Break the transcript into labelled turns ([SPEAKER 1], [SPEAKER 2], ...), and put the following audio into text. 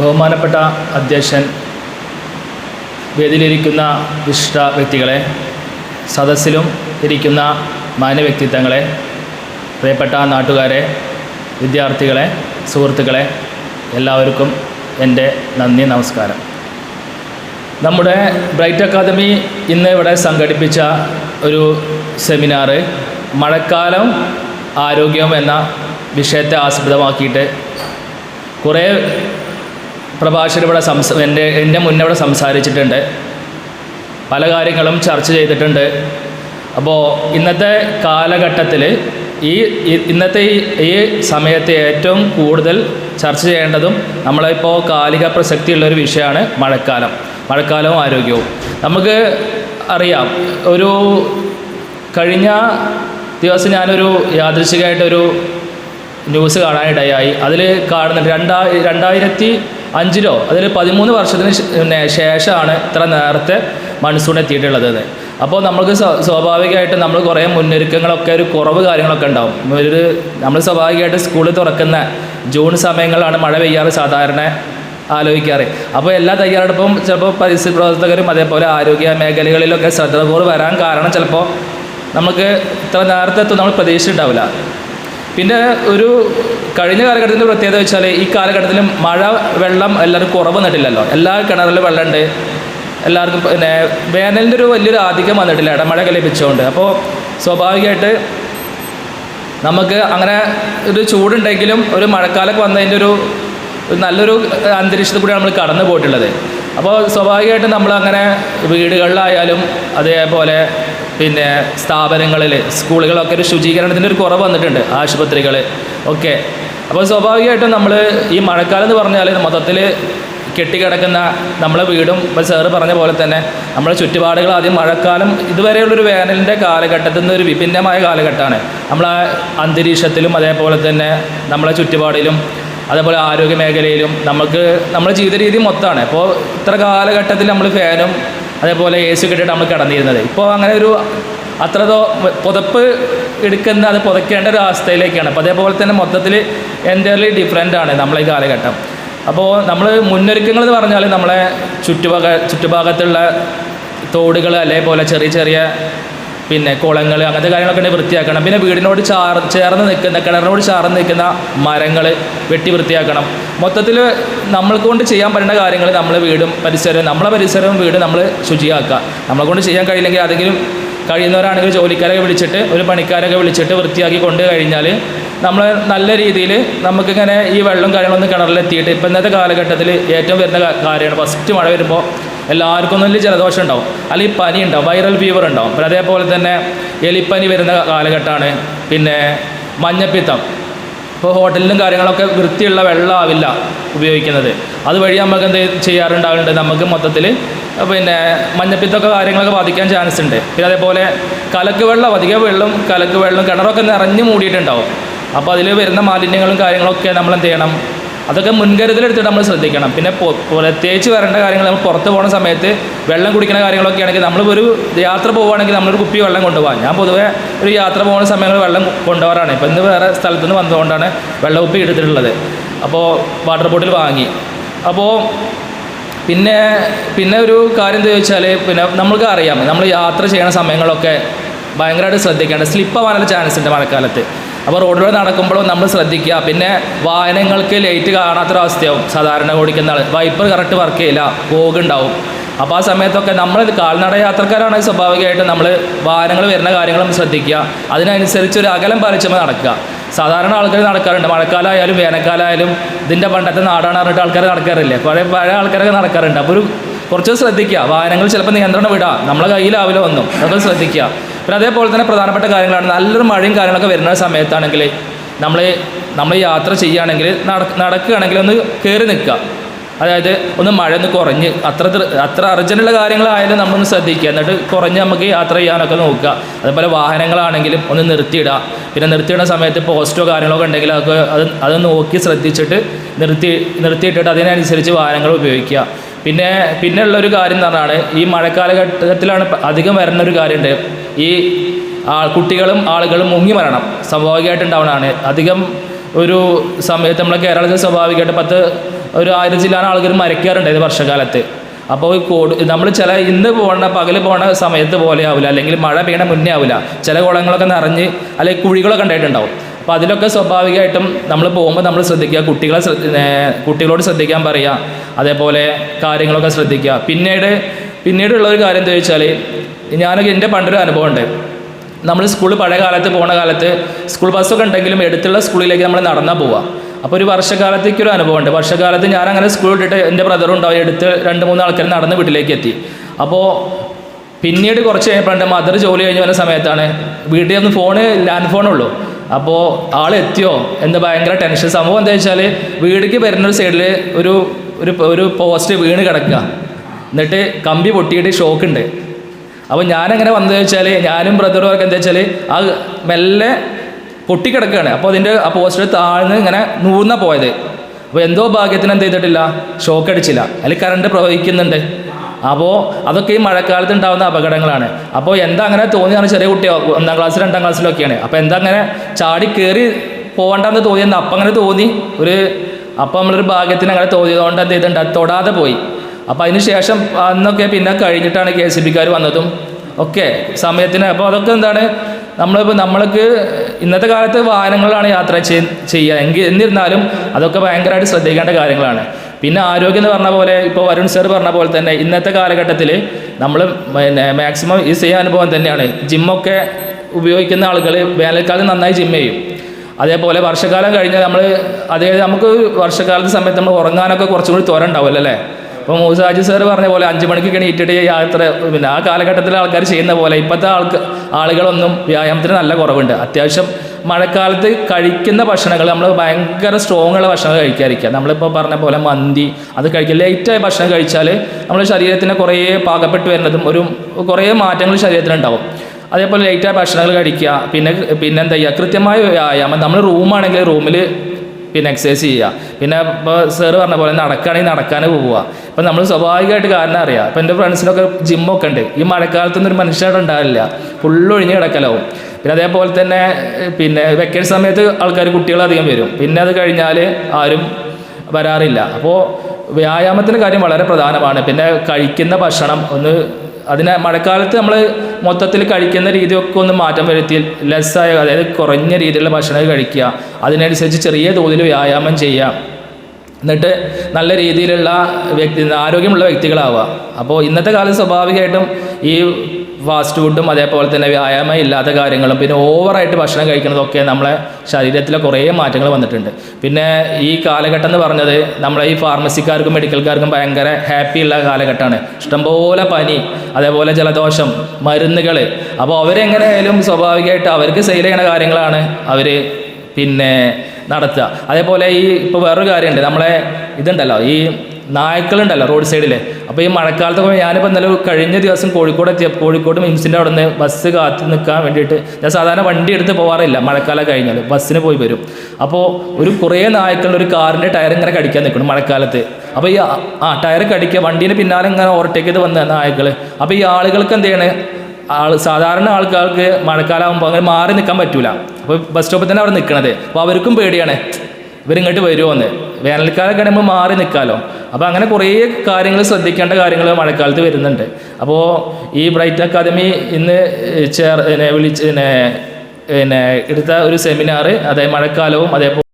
[SPEAKER 1] ബഹുമാനപ്പെട്ട അധ്യക്ഷൻ വേദിയിലിരിക്കുന്ന വിശിഷ്ട വ്യക്തികളെ സദസ്സിലും ഇരിക്കുന്ന മാന്യ വ്യക്തിത്വങ്ങളെ പ്രിയപ്പെട്ട നാട്ടുകാരെ വിദ്യാർത്ഥികളെ സുഹൃത്തുക്കളെ എല്ലാവർക്കും എന്റെ നന്ദി നമസ്കാരം. നമ്മുടെ ബ്രൈറ്റ് അക്കാദമി ഇന്ന് ഇവിടെ സംഘടിപ്പിച്ച ഒരു സെമിനാറ് മഴക്കാലം ആരോഗ്യം എന്ന വിഷയത്തെ ആസ്പദമാക്കിയിട്ട് കുറേ പ്രഭാഷകർ ഇവിടെ സംസ എന്റെ എന്റെ മുന്നേ ഇവിടെ സംസാരിച്ചിട്ടുണ്ട്. പല കാര്യങ്ങളും ചർച്ച ചെയ്തിട്ടുണ്ട്. അപ്പോൾ ഇന്നത്തെ കാലഘട്ടത്തിൽ ഈ ഇന്നത്തെ ഈ സമയത്തെ ഏറ്റവും കൂടുതൽ ചർച്ച ചെയ്യേണ്ടതും നമ്മളിപ്പോൾ കാലിക പ്രസക്തിയുള്ളൊരു വിഷയമാണ് മഴക്കാലം. മഴക്കാലവും ആരോഗ്യവും. നമുക്ക് അറിയാം ഒരു കഴിഞ്ഞ ദിവസം ഞാനൊരു യാദൃശികമായിട്ടൊരു ന്യൂസ് കാണാനിടയായി. അതിൽ കാണുന്നുണ്ട് രണ്ടാ രണ്ടായിരത്തി അഞ്ചിലോ അതിൽ പതിമൂന്ന് വർഷത്തിന് പിന്നെ ശേഷമാണ് ഇത്ര നേരത്തെ മൺസൂൺ എത്തിയിട്ടുള്ളത്. അപ്പോൾ നമുക്ക് സ്വാ- സ്വാഭാവികമായിട്ട് നമ്മൾ കുറേ മുന്നൊരുക്കങ്ങളൊക്കെ ഒരു കുറവ് കാര്യങ്ങളൊക്കെ ഉണ്ടാവും. ഒരു നമ്മൾ സ്വാഭാവികമായിട്ട് സ്കൂൾ തുറക്കുന്ന ജൂൺ സമയങ്ങളാണ് മഴ പെയ്യാറ് സാധാരണ ആലോചിക്കാറ്. അപ്പോൾ എല്ലാ തയ്യാറെടുപ്പും ചിലപ്പോൾ പരിസ്ഥിതി പ്രവർത്തകരും അതേപോലെ ആരോഗ്യ മേഖലകളിലൊക്കെ ശ്രദ്ധകൂർ വരാൻ കാരണം ചിലപ്പോൾ നമുക്ക് ഇത്ര നേരത്തെ എത്തും നമ്മൾ പ്രതീക്ഷിച്ചിട്ടുണ്ടാവില്ല. പിന്നെ ഒരു കഴിഞ്ഞ കാലഘട്ടത്തിന്റെ പ്രത്യേകത വെച്ചാൽ ഈ കാലഘട്ടത്തിൽ മഴ വെള്ളം എല്ലാവരും കുറവ് വന്നിട്ടില്ലല്ലോ. എല്ലാ കിണറിലും വെള്ളമുണ്ട്. എല്ലാവർക്കും പിന്നെ വേനലിന്റെ ഒരു വലിയൊരു ആധിക്യം വന്നിട്ടില്ല. ഇടമഴയൊക്കെ ലഭിച്ചുകൊണ്ട് അപ്പോൾ സ്വാഭാവികമായിട്ട് നമുക്ക് അങ്ങനെ ഒരു ചൂടുണ്ടെങ്കിലും ഒരു മഴക്കാലമൊക്കെ വന്നതിന്റെ ഒരു ഒരു നല്ലൊരു അന്തരീക്ഷത്തിൽ കൂടി നമ്മൾ കടന്നു പോയിട്ടുള്ളത് അപ്പോൾ സ്വാഭാവികമായിട്ടും നമ്മൾ അങ്ങനെ വീടുകളിലായാലും അതേപോലെ പിന്നെ സ്ഥാപനങ്ങളിൽ സ്കൂളുകളൊക്കെ ഒരു ശുചീകരണത്തിന്റെ ഒരു കുറവ് വന്നിട്ടുണ്ട് ആശുപത്രികൾ. ഒക്കെ അപ്പോൾ സ്വാഭാവികമായിട്ടും നമ്മൾ ഈ മഴക്കാലം എന്ന് പറഞ്ഞാൽ മൊത്തത്തിൽ കെട്ടിക്കിടക്കുന്ന നമ്മളെ വീടും ഇപ്പോൾ സാറ് പറഞ്ഞ പോലെ തന്നെ നമ്മളെ ചുറ്റുപാടുകൾ ആദ്യം മഴക്കാലം ഇതുവരെയുള്ളൊരു വേനലിന്റെ കാലഘട്ടത്തിൽ നിന്ന് ഒരു വിഭിന്നമായ കാലഘട്ടമാണ്. നമ്മളെ അന്തരീക്ഷത്തിലും അതേപോലെ തന്നെ നമ്മളെ ചുറ്റുപാടിലും അതേപോലെ ആരോഗ്യ മേഖലയിലും നമുക്ക് നമ്മുടെ ജീവിത രീതി മൊത്തമാണ്. ഇപ്പോൾ ഇത്ര കാലഘട്ടത്തിൽ നമ്മൾ ഫാനും അതേപോലെ എ സി ഒക്കെ നമ്മൾ കിടന്നിരുന്നത്. ഇപ്പോൾ അങ്ങനെ ഒരു അത്രതോ പുതപ്പ് എടുക്കുന്ന അത് പുതയ്ക്കേണ്ട ഒരു അവസ്ഥയിലേക്കാണ്. അപ്പോൾ അതേപോലെ തന്നെ മൊത്തത്തിൽ എന്റർലി ഡിഫറെന്റ് ആണ് നമ്മളെ ഈ കാലഘട്ടം. അപ്പോൾ നമ്മൾ മുന്നൊരുക്കങ്ങൾ എന്ന് പറഞ്ഞാൽ നമ്മളെ ചുറ്റുഭാഗ ചുറ്റുഭാഗത്തുള്ള തോടുകൾ അതേപോലെ ചെറിയ ചെറിയ പിന്നെ കുളങ്ങൾ അങ്ങനത്തെ കാര്യങ്ങളൊക്കെ ഉണ്ടെങ്കിൽ വൃത്തിയാക്കണം. പിന്നെ വീടിനോട് ചാർ ചേർന്ന് നിൽക്കുന്ന കിണറിനോട് ചേർന്ന് നിൽക്കുന്ന മരങ്ങൾ വെട്ടി വൃത്തിയാക്കണം. മൊത്തത്തിൽ നമ്മൾക്ക് കൊണ്ട് ചെയ്യാൻ പറ്റുന്ന കാര്യങ്ങൾ നമ്മൾ വീടും പരിസരവും നമ്മളെ പരിസരവും വീട് നമ്മൾ ശുചിയാക്കുക. നമ്മളെ കൊണ്ട് ചെയ്യാൻ കഴിയില്ലെങ്കിൽ അതെങ്കിലും കഴിയുന്നവരാണെങ്കിൽ ജോലിക്കാരൊക്കെ വിളിച്ചിട്ട് ഒരു പണിക്കാരൊക്കെ വിളിച്ചിട്ട് വൃത്തിയാക്കി കൊണ്ട് കഴിഞ്ഞാൽ നമ്മൾ നല്ല രീതിയിൽ നമുക്കിങ്ങനെ ഈ വെള്ളം കാര്യങ്ങളൊന്നും കിണറിലെത്തിയിട്ട് ഇപ്പം ഇന്നത്തെ കാലഘട്ടത്തിൽ ഏറ്റവും വരുന്ന കാര്യമാണ്. ഫസ്റ്റ് മഴ വരുമ്പോൾ എല്ലാവർക്കും ഒന്നും ജലദോഷം ഉണ്ടാവും. അല്ലെങ്കിൽ പനി ഉണ്ടാവും വൈറൽ ഫീവർ ഉണ്ടാവും. പിന്നെ അതേപോലെ തന്നെ എലിപ്പനി വരുന്ന കാലഘട്ടമാണ്. പിന്നെ മഞ്ഞപ്പിത്തം. ഇപ്പോൾ ഹോട്ടലിലും കാര്യങ്ങളൊക്കെ വൃത്തിയുള്ള വെള്ളമാവില്ല ഉപയോഗിക്കുന്നത്. അതുവഴി നമുക്ക് എന്ത് ചെയ്യാറുണ്ടാവുന്നുണ്ട് നമുക്ക് മൊത്തത്തിൽ പിന്നെ മഞ്ഞപ്പിത്തൊക്കെ കാര്യങ്ങളൊക്കെ ബാധിക്കാൻ ചാൻസ് ഉണ്ട്. പിന്നെ അതേപോലെ കലക്ക് വെള്ളം അധിക വെള്ളം കലക്ക് വെള്ളം കിണറൊക്കെ നിറഞ്ഞു മൂടിയിട്ടുണ്ടാവും. അപ്പോൾ അതിൽ വരുന്ന മാലിന്യങ്ങളും കാര്യങ്ങളൊക്കെ നമ്മൾ എന്ത് ചെയ്യണം? അതൊക്കെ മുൻകരുതലെടുത്തിട്ട് നമ്മൾ ശ്രദ്ധിക്കണം. പിന്നെ പ്രത്യേകിച്ച് വരേണ്ട കാര്യങ്ങൾ നമ്മൾ പുറത്ത് പോകുന്ന സമയത്ത് വെള്ളം കുടിക്കുന്ന കാര്യങ്ങളൊക്കെ ആണെങ്കിൽ നമ്മൾ ഒരു യാത്ര പോവുകയാണെങ്കിൽ നമ്മളൊരു കുപ്പി വെള്ളം കൊണ്ടുപോകാം ഞാൻ പൊതുവേ ഒരു യാത്ര പോകുന്ന സമയങ്ങളിൽ വെള്ളം കൊണ്ടുപോകാറാണ്. ഇപ്പോൾ ഇന്ന് വേറെ സ്ഥലത്ത് നിന്ന് വന്നതുകൊണ്ടാണ് വെള്ളം കുപ്പി എടുത്തിട്ടുള്ളത്. അപ്പോൾ വാട്ടർ ബോട്ടിൽ വാങ്ങി. അപ്പോൾ പിന്നെ പിന്നെ ഒരു കാര്യം എന്താ ചോദിച്ചാൽ പിന്നെ നമ്മൾക്ക് അറിയാം. നമ്മൾ യാത്ര ചെയ്യുന്ന സമയങ്ങളൊക്കെ ഭയങ്കരമായിട്ട് ശ്രദ്ധിക്കേണ്ട. സ്ലിപ്പ് ആവാനുള്ള ചാൻസ് ഉണ്ട് മഴക്കാലത്ത്. അപ്പോൾ റോഡിലൂടെ നടക്കുമ്പോഴും നമ്മൾ ശ്രദ്ധിക്കുക. പിന്നെ വാഹനങ്ങൾക്ക് ലൈറ്റ് കാണാത്തൊരവസ്ഥയാവും. സാധാരണ ഓടിക്കുന്ന ആൾ വൈപ്പർ കറക്റ്റ് വർക്ക് ചെയ്യില്ല പോകുണ്ടാവും അപ്പോൾ ആ സമയത്തൊക്കെ നമ്മൾ കാൽനട യാത്രക്കാരാണെങ്കിൽ സ്വാഭാവികമായിട്ട് നമ്മൾ വാഹനങ്ങൾ വരുന്ന കാര്യങ്ങളും ശ്രദ്ധിക്കുക. അതിനനുസരിച്ച് ഒരു അകലം പാലിച്ചുമ്പോൾ നടക്കുക. സാധാരണ ആൾക്കാർ നടക്കാറുണ്ട്. മഴക്കാലമായാലും വേനൽക്കാലമായാലും ഇതിന്റെ പണ്ടത്തെ നാടാണ് പറഞ്ഞിട്ട് ആൾക്കാർ നടക്കാറില്ലേ? പഴയ പഴയ ആൾക്കാരൊക്കെ നടക്കാറുണ്ട്. അപ്പോൾ ഒരു കുറച്ച് ശ്രദ്ധിക്കുക. വാഹനങ്ങൾ ചിലപ്പോൾ നിയന്ത്രണം വിടാം. നമ്മളെ കയ്യിലാവില്ല ഒന്നും. അതൊക്കെ ശ്രദ്ധിക്കുക. പിന്നെ അതേപോലെ തന്നെ പ്രധാനപ്പെട്ട കാര്യങ്ങളാണ്. നല്ലൊരു മഴയും കാര്യങ്ങളൊക്കെ വരുന്ന സമയത്താണെങ്കിൽ നമ്മൾ നമ്മൾ യാത്ര ചെയ്യുകയാണെങ്കിൽ നട നടക്കുകയാണെങ്കിൽ ഒന്ന് കയറി നിൽക്കുക. അതായത് ഒന്ന് മഴ ഒന്ന് കുറഞ്ഞ് അത്ര ത്ര- അത്ര അർജന്റുള്ള കാര്യങ്ങളായാലും നമ്മളൊന്ന് ശ്രദ്ധിക്കുക. എന്നിട്ട് കുറഞ്ഞ് നമുക്ക് യാത്ര ചെയ്യാനൊക്കെ നോക്കുക. അതുപോലെ വാഹനങ്ങളാണെങ്കിലും ഒന്ന് നിർത്തിയിടുക. പിന്നെ നിർത്തിയിടുന്ന സമയത്ത് പോസ്റ്റോ കാര്യങ്ങളൊക്കെ ഉണ്ടെങ്കിൽ അതൊക്കെ അത് അത് നോക്കി ശ്രദ്ധിച്ചിട്ട് നിർത്തി നിർത്തിയിട്ടിട്ട് അതിനനുസരിച്ച് വാഹനങ്ങൾ ഉപയോഗിക്കുക. പിന്നെ പിന്നെ ഉള്ളൊരു കാര്യം എന്ന് പറഞ്ഞാൽ ഈ മഴക്കാലഘട്ടത്തിലാണ് അധികം വരുന്ന ഒരു കാര്യമുണ്ട്. ഈ കുട്ടികളും ആളുകളും മുങ്ങി മരണം സ്വാഭാവികമായിട്ട് ഉണ്ടാവുന്നതാണ് അധികം ഒരു സമയത്ത് നമ്മളെ കേരളത്തിൽ സ്വാഭാവികമായിട്ട് പത്ത് ഒരു ആയിരം ജില്ലാന ആളുകൾ മരയ്ക്കാറുണ്ടായത് വർഷകാലത്ത്. അപ്പോൾ കോട് നമ്മൾ ചില ഇന്ന് പോകണ പകൽ പോണ സമയത്ത് പോലെ ആവില്ല. അല്ലെങ്കിൽ മഴ പെയ്യണ മുന്നേ ആവില്ല. ചില കുളങ്ങളൊക്കെ നിറഞ്ഞ് അല്ലെങ്കിൽ കുഴികളൊക്കെ ഉണ്ടായിട്ടുണ്ടാവും. അപ്പോൾ അതിലൊക്കെ സ്വാഭാവികമായിട്ടും നമ്മൾ പോകുമ്പോൾ നമ്മൾ ശ്രദ്ധിക്കുക. കുട്ടികളെ കുട്ടികളോട് ശ്രദ്ധിക്കാൻ പറയുക. അതേപോലെ കാര്യങ്ങളൊക്കെ ശ്രദ്ധിക്കുക. പിന്നീട് പിന്നീടുള്ള ഒരു കാര്യം എന്താ വെച്ചാൽ ഞാനൊക്കെ എന്റെ പണ്ടൊരു അനുഭവം ഉണ്ട് നമ്മൾ സ്കൂൾ പഴയ കാലത്ത് പോണ കാലത്ത് സ്കൂൾ ബസ്സൊക്കെ ഉണ്ടെങ്കിലും എടുത്തുള്ള സ്കൂളിലേക്ക് നമ്മൾ നടന്നാൽ പോവുക അപ്പോൾ ഒരു വർഷക്കാലത്തേക്ക് ഒരു അനുഭവമുണ്ട്. വർഷക്കാലത്ത് ഞാൻ അങ്ങനെ സ്കൂൾ ഇട്ടിട്ട് എന്റെ ബ്രദറും ഉണ്ടാവും. എടുത്ത് രണ്ട് മൂന്ന് ആൾക്കാർ നടന്ന് വീട്ടിലേക്ക് എത്തി. അപ്പോൾ പിന്നീട് കുറച്ച് കഴിഞ്ഞപ്പോൾ എന്റെ മദർ ജോലി കഴിഞ്ഞ് വരുന്ന സമയത്താണ് വീട്ടിൽ ഒന്ന് ഫോണ് ലാൻഡ് ഫോണുള്ളൂ. അപ്പോൾ ആൾ എത്തിയോ? എന്ന് ഭയങ്കര ടെൻഷൻ. സംഭവം എന്താ വെച്ചാൽ വീടിക്ക് വരുന്ന ഒരു സൈഡിൽ ഒരു ഒരു പോസ്റ്റ് വീണ് കിടക്കുക. എന്നിട്ട് കമ്പി പൊട്ടിയിട്ട് ഷോക്ക് ഉണ്ട്. അപ്പോൾ ഞാനങ്ങനെ വന്നത് വെച്ചാൽ ഞാനും ബ്രദറും ഒക്കെ എന്താ വെച്ചാൽ ആ മെല്ലെ പൊട്ടിക്കിടക്കുകയാണ് അപ്പോൾ അതിന്റെ ആ പോസ്റ്റർ താഴ്ന്ന് ഇങ്ങനെ നൂർന്ന പോയത്. അപ്പോൾ എന്തോ ഭാഗ്യത്തിന് എന്ത് ചെയ്തിട്ടില്ല? ഷോക്ക് അടിച്ചില്ല. അതിൽ കറണ്ട് പ്രവഹിക്കുന്നുണ്ട്. അപ്പോൾ അതൊക്കെ ഈ മഴക്കാലത്ത് ഉണ്ടാകുന്ന അപകടങ്ങളാണ്. അപ്പോൾ എന്താ അങ്ങനെ തോന്നിയാണ് ചെറിയ കുട്ടിയോ ഒന്നാം ക്ലാസ് രണ്ടാം ക്ലാസ്സിലൊക്കെയാണ് അപ്പോൾ എന്താ അങ്ങനെ ചാടി കയറി പോകണ്ടെന്ന് തോന്നിയെന്ന് അപ്പം അങ്ങനെ തോന്നി. ഒരു അപ്പം നമ്മളൊരു ഭാഗ്യത്തിന് അങ്ങനെ തോന്നിയതുകൊണ്ട് എന്ത് ചെയ്തിട്ടുണ്ട്? തൊടാതെ പോയി. അപ്പോൾ അതിന് ശേഷം അന്നൊക്കെ പിന്നെ കഴിഞ്ഞിട്ടാണ് കെ എസ് ബിക്കാർ വന്നതും. ഒക്കെ സമയത്തിന്. അപ്പോൾ അതൊക്കെ എന്താണ് നമ്മളിപ്പോൾ നമ്മൾക്ക് ഇന്നത്തെ കാലത്ത് വാഹനങ്ങളാണ് യാത്ര ചെയ്- ചെയ്യുക എങ്കിൽ എന്നിരുന്നാലും അതൊക്കെ ഭയങ്കരമായിട്ട് ശ്രദ്ധിക്കേണ്ട കാര്യങ്ങളാണ്. പിന്നെ ആരോഗ്യം എന്ന് പറഞ്ഞ പോലെ ഇപ്പോൾ വരുൺ സർ പറഞ്ഞ പോലെ തന്നെ ഇന്നത്തെ കാലഘട്ടത്തിൽ നമ്മൾ പിന്നെ മാക്സിമം ഈ സെയിം അനുഭവം തന്നെയാണ്. ജിമ്മൊക്കെ ഉപയോഗിക്കുന്ന ആളുകൾ വേനൽക്കാലത്ത് നന്നായി ജിം ചെയ്യും. അതേപോലെ വർഷകാലം കഴിഞ്ഞാൽ നമ്മൾ അതായത് നമുക്ക് വർഷക്കാലത്തെ സമയത്ത് നമ്മൾ ഉറങ്ങാനൊക്കെ കുറച്ചും കൂടി ത്വര അല്ലേ? അപ്പോൾ മൂസാജി സാർ പറഞ്ഞ പോലെ അഞ്ച് മണിക്ക് എണീറ്റിട്ട് യാത്ര പിന്നെ ആ കാലഘട്ടത്തിലെ ആൾക്കാർ ചെയ്യുന്ന പോലെ ഇപ്പോഴത്തെ ആൾക്ക് ആളുകളൊന്നും വ്യായാമത്തിന് നല്ല കുറവുണ്ട്. അത്യാവശ്യം മഴക്കാലത്ത് കഴിക്കുന്ന ഭക്ഷണങ്ങൾ നമ്മൾ ഭയങ്കര സ്ട്രോങ് ഉള്ള ഭക്ഷണം കഴിക്കാതിരിക്കുക. നമ്മളിപ്പോൾ പറഞ്ഞ പോലെ മന്തി അത് കഴിക്കുക. ലേറ്റായ ഭക്ഷണം കഴിച്ചാൽ നമ്മുടെ ശരീരത്തിന് കുറേ പാകപ്പെട്ട് വരുന്നതും ഒരു കുറേ മാറ്റങ്ങൾ ശരീരത്തിനുണ്ടാവും അതേപോലെ ലൈറ്റായ ഭക്ഷണങ്ങൾ കഴിക്കുക. പിന്നെ പിന്നെ എന്താ ചെയ്യുക കൃത്യമായ വ്യായാമം നമ്മൾ റൂമാണെങ്കിൽ റൂമിൽ പിന്നെ എക്സസൈസ് ചെയ്യുക. പിന്നെ ഇപ്പോൾ സാറ് പറഞ്ഞ പോലെ നടക്കുകയാണെങ്കിൽ നടക്കാൻ പോവുക. അപ്പം നമ്മൾ സ്വാഭാവികമായിട്ട് കാരണം അറിയാം. ഇപ്പം എന്റെ ഫ്രണ്ട്സിനൊക്കെ ജിമ്മൊക്കെ ഉണ്ട്. ഈ മഴക്കാലത്തൊന്നും ഒരു മനുഷ്യനായിട്ട് ഉണ്ടാവില്ല. ഫുള്ള് ഒഴിഞ്ഞ് കിടക്കലാവും. പിന്നെ അതേപോലെ തന്നെ പിന്നെ വെക്കേഷൻ സമയത്ത് ആൾക്കാർ കുട്ടികളധികം വരും. പിന്നെ അത് കഴിഞ്ഞാൽ ആരും വരാറില്ല. അപ്പോൾ വ്യായാമത്തിന്റെ കാര്യം വളരെ പ്രധാനമാണ്. പിന്നെ കഴിക്കുന്ന ഭക്ഷണം ഒന്ന് അതിനെ മഴക്കാലത്ത് നമ്മൾ മൊത്തത്തിൽ കഴിക്കുന്ന രീതിയൊക്കെ ഒന്ന് മാറ്റം വരുത്തി ലെസ്സായ അതായത് കുറഞ്ഞ രീതിയിലുള്ള ഭക്ഷണം കഴിക്കുക. അതിനനുസരിച്ച് ചെറിയ തോതിൽ വ്യായാമം ചെയ്യുക. എന്നിട്ട് നല്ല രീതിയിലുള്ള വ്യക്തി ആരോഗ്യമുള്ള വ്യക്തികളാവുക. അപ്പോൾ ഇന്നത്തെ കാലത്ത് സ്വാഭാവികമായിട്ടും ഈ ഫാസ്റ്റ് ഫുഡും അതേപോലെ തന്നെ വ്യായാമം ഇല്ലാത്ത കാര്യങ്ങളും പിന്നെ ഓവറായിട്ട് ഭക്ഷണം കഴിക്കുന്നതൊക്കെ നമ്മളെ ശരീരത്തിലെ കുറേ മാറ്റങ്ങൾ വന്നിട്ടുണ്ട്. പിന്നെ ഈ കാലഘട്ടം എന്ന് പറഞ്ഞത് നമ്മളെ ഈ ഫാർമസിക്കാർക്കും മെഡിക്കൽക്കാർക്കും ഭയങ്കര ഹാപ്പി ഉള്ള കാലഘട്ടമാണ്. ഇഷ്ടംപോലെ പനി അതേപോലെ ജലദോഷം മരുന്നുകൾ അപ്പോൾ അവരെങ്ങനെയായാലും സ്വാഭാവികമായിട്ട് അവർക്ക് സെയിൽ ചെയ്യണ കാര്യങ്ങളാണ് അവർ പിന്നെ നടത്തുക. അതേപോലെ ഈ ഇപ്പോൾ വേറൊരു കാര്യമുണ്ട്. നമ്മളെ ഇതുണ്ടല്ലോ ഈ നായ്ക്കളുണ്ടല്ലോ റോഡ് സൈഡിൽ അപ്പോൾ ഈ മഴക്കാലത്തൊക്കെ ഞാനിപ്പോൾ ഇന്നലെ കഴിഞ്ഞ ദിവസം കോഴിക്കോട് എത്തിയ കോഴിക്കോട് മിംസിന്റെ അവിടെ നിന്ന് ബസ് കാത്തു നിൽക്കാൻ വേണ്ടിയിട്ട് ഞാൻ സാധാരണ വണ്ടി എടുത്ത് പോകാറില്ല മഴക്കാലം കഴിഞ്ഞാൽ ബസ്സിന് പോയി വരും. അപ്പോൾ ഒരു കുറേ നായ്ക്കൾ ഒരു കാറിന്റെ ടയർ ഇങ്ങനെ കടിക്കാൻ നിൽക്കണം മഴക്കാലത്ത്. അപ്പോൾ ഈ ആ ടയർ കടിക്കുക വണ്ടീന്റെ പിന്നാലെ ഇങ്ങനെ ഓവർടേക്ക് ചെയ്ത് വന്ന നായ്ക്കൾ അപ്പോൾ ഈ ആളുകൾക്ക് എന്ത് ചെയ്യണേ? ആൾ സാധാരണ ആൾക്കാർക്ക് മഴക്കാലമാകുമ്പോൾ അങ്ങനെ മാറി നിൽക്കാൻ പറ്റൂല. അപ്പോൾ ബസ് സ്റ്റോപ്പിൽ തന്നെ അവിടെ നിൽക്കണത് അപ്പോൾ അവർക്കും പേടിയാണ്. ഇവരിങ്ങോട്ട് വരുമോ എന്ന് വേനൽക്കാലം കഴിയുമ്പോൾ മാറി നിൽക്കാമല്ലോ അപ്പോൾ അങ്ങനെ കുറേ കാര്യങ്ങൾ ശ്രദ്ധിക്കേണ്ട കാര്യങ്ങൾ മഴക്കാലത്ത് വരുന്നുണ്ട്. അപ്പോൾ ഈ ബ്രൈറ്റ് അക്കാദമി ഇന്ന് ചേർ വിളിച്ച് പിന്നെ എടുത്ത ഒരു സെമിനാർ അതായത് മഴക്കാലവും അതേപോലെ